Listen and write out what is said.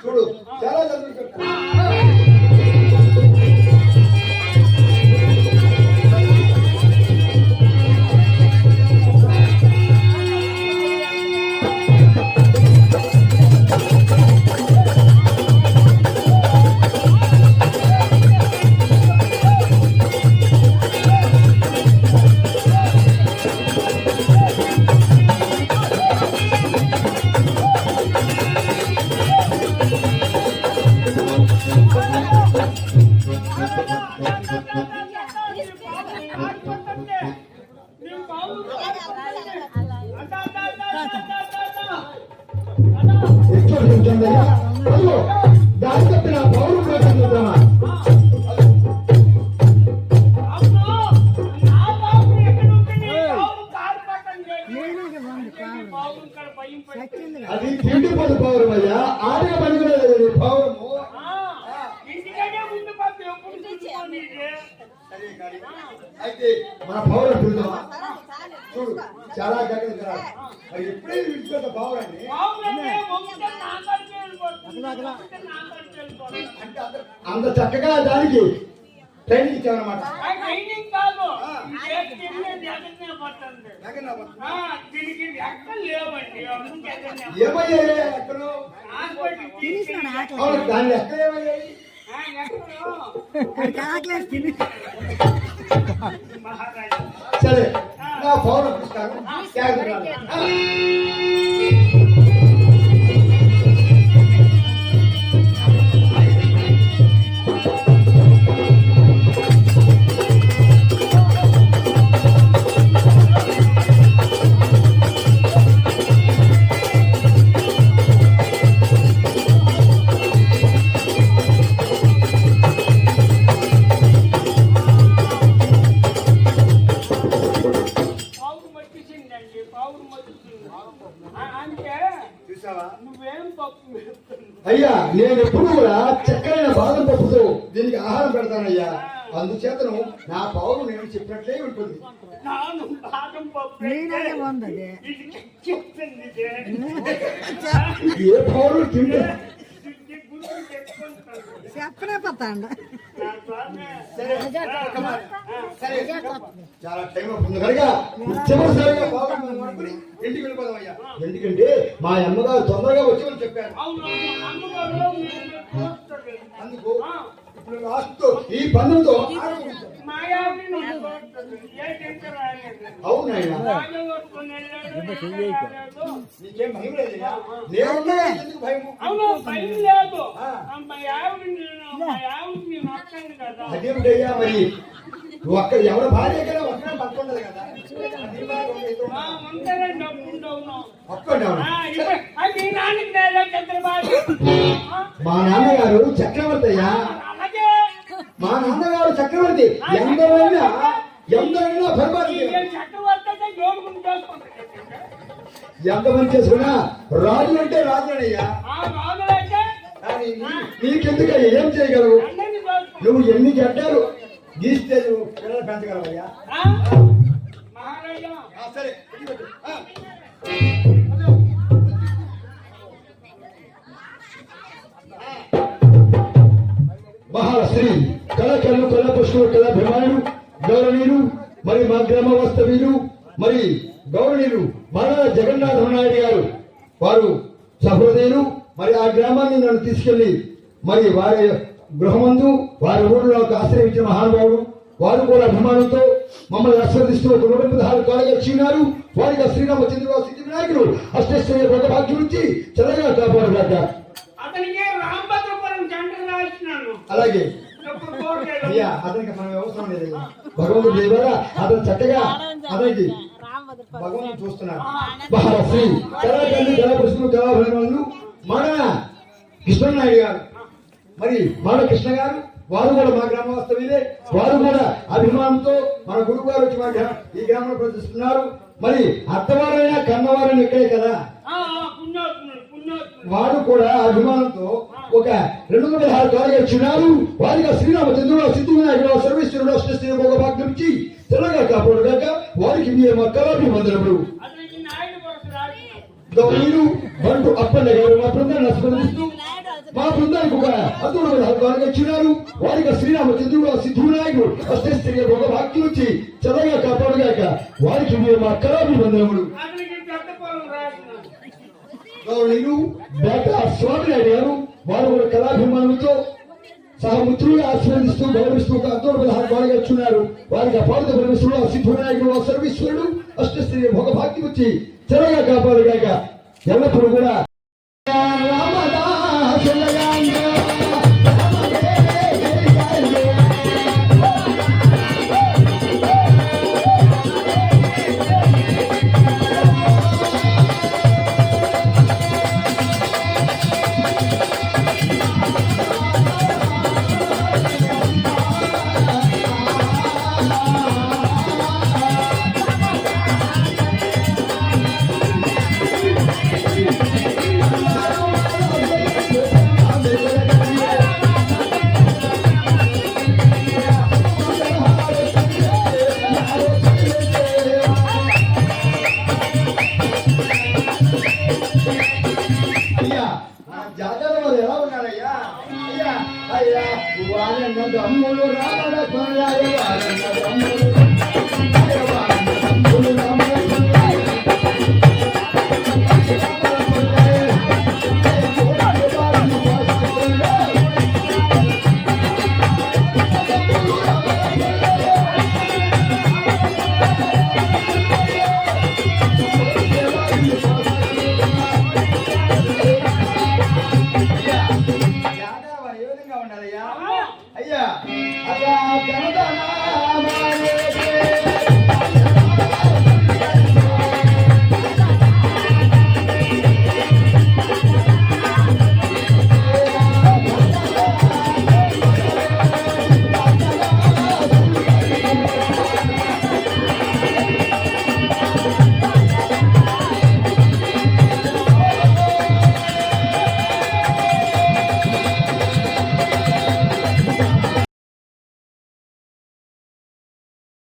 చూడు చాలా చదువుకుంటా ఎక్కువ తింటుందా? అయ్యో, దారి తప్పిన పౌరు కూడా చదువుతామా? అది తిండి పది పౌరం అయ్యా ఆడిన పని కూడా లేదు పౌరము చాలా జాగ్రత్తగా మరి ఎప్పుడైనా విడిచిపెట్ట అంటే అంత- చక్కగా దానికి ట్రైనింగ్ ఇచ్చామన్నమాట. దీనికి లేవండి. ఏమయ్యాయి ఎక్కడో హాస్పిటల్ అవును దాని ఎక్కడ ఏమయ్యాయి? Давай, నేను ఎప్పుడు కూడా చక్కనైన బాదం పప్పుతో దీనికి ఆహారం పెడతానయ్యా. అందుచేతను నా పౌరు నేను చెప్పినట్లే ఉంటుంది. నాను బాదం పప్పు నేనే అయితే వందది ఇది చెప్తుంది ఇదే. ఏ పౌరు తింటే. చెప్పనే సరే చాలా టైం అవుతుంది కనుక చివరిసారిగా మనం అనుకుని ఇంటికి వెళ్ళిపోదామయ్యా ఎందుకంటే మా అమ్మగారు తొందరగా వచ్చి చెప్పారు మీరు చూస్తారు. అందుకు ఇప్పుడు లాస్ట్ ఈ వెళ్ళాడు, రాలేదు. నీకేం భయం లేదయ్యా ఎందుకు అవును లేదు. మా మా అదేమిటయ్యా మరి? అక్కడ ఎవరి భార్య కదా. ఒక్కడే పట్టుకుంటది కదా మీ నాన్నగారు చక్రవర్తి అయ్యా. మా నాన్నగారు చక్రవర్తి. ఎందరైనా ఎందరైనా జోడుకుని చేసుకుంటాడు. ఎంతమంది చేసుకున్నా రాజు అంటే కానీ నీ- నీకెందుకయ్యా? ఏం చేయగలవు? నువ్వు ఎన్ని గడ్డాలు గీస్తే నువ్వు పిల్లలు పెంచగలవయ్యా? మహారాజా సరే. మహాశ్రీ కళాకారులు కళా పుష్పులు కళాభిమానులు గౌరవనీయులు మరి మా గ్రామ వాస్తవ్యులు మరి గౌరవనీయులు మన జగన్నాథ నాయుడు గారు వారు సహృదయులు మరి ఆ గ్రామాన్ని నన్ను తీసుకెళ్ళి మరి వారి గృహమందు వారి ఊరిలో ఒక ఆశ్రయించిన మహానుభావుడు వారు కూడా అభిమానంతో మమ్మల్ని ఆస్వాదిస్తూ ఒక నూట పదహారు కాలుగా వచ్చినారు వారికి ఆ శ్రీరామచంద్రరావు సిద్ధి వినాయకుడు అష్టైశ్వర్య భగభాగ్యం నుంచి చల్లగా కాపాడుగాక అలాగే. అయ్యా అతనికి మనం అవసరం లేదు. భగవంతుడు దేవరా అతను చక్కగా అతనికి భగవంతుడు చూస్తున్నాడు. మహాశ్రీ కళాకారులు కళాపురుషులు కళాభిమానులు మన కృష్ణనాయుడు గారు. మరి మన కృష్ణ గారు వారు కూడా మా గ్రామ వాస్తవ్యులే వారు కూడా అభిమానంతో మన గురువు గారు వచ్చి మా ఈ గ్రామంలో ప్రదర్శిస్తున్నారు. మరి అత్తవారైనా కన్నవారైనా ఇక్కడే కదా? వారు కూడా అభిమానంతో ఒక రెండు వందల పదహారు కాలుగా ఇచ్చినారు వారిగా శ్రీరామచంద్రుడు సిద్ధి వినాయకుడు సర్వేశ్వరుడు అష్టశ్రీ భోగభాగ్యం ఇచ్చి తెల్లగా కాపాడుగాక వారికి మీ మక్కలాభివందనములు అతనికి నాయుడు కొరకు రాసినాడు గౌరీలు బంటు అప్పన్న గారు మా బృందాన్ని స్పందిస్తూ మా అందులో అద్భుతమైన హక్కులు వారికి శ్రీరామచంద్రుడు ఆ సిద్ధు నాయకుడు అష్టస్త్రీయ ఒక భాగ్యం వచ్చి చల్లగా కాపాడుగాక వారికి మీరు మా కళాభివందనములు. అతనికి గౌరవనీయులు బేట స్వామి నాయుడు గారు వారు కూడా కళాభిమానులతో సహమిత్రులు ఆశీర్వదిస్తూ గౌరవిస్తూ ఒక అద్భుతమైన హక్కులు ఇచ్చున్నారు. వారికి అపార్థ పరమేశ్వరుడు ఆ సిద్ధు నాయకుడు సర్వేశ్వరుడు అష్టస్త్రీయ ఒక భాగ్యం వచ్చి చెరగా కాపాడుగాక. ఎల్లప్పుడూ కూడా జాతర మరి ఎలా ఉన్నారయ్యా? అయ్యా అయ్యా వారన్న దమ్ములు రామల కొనరాయ వారన్న దమ్ములు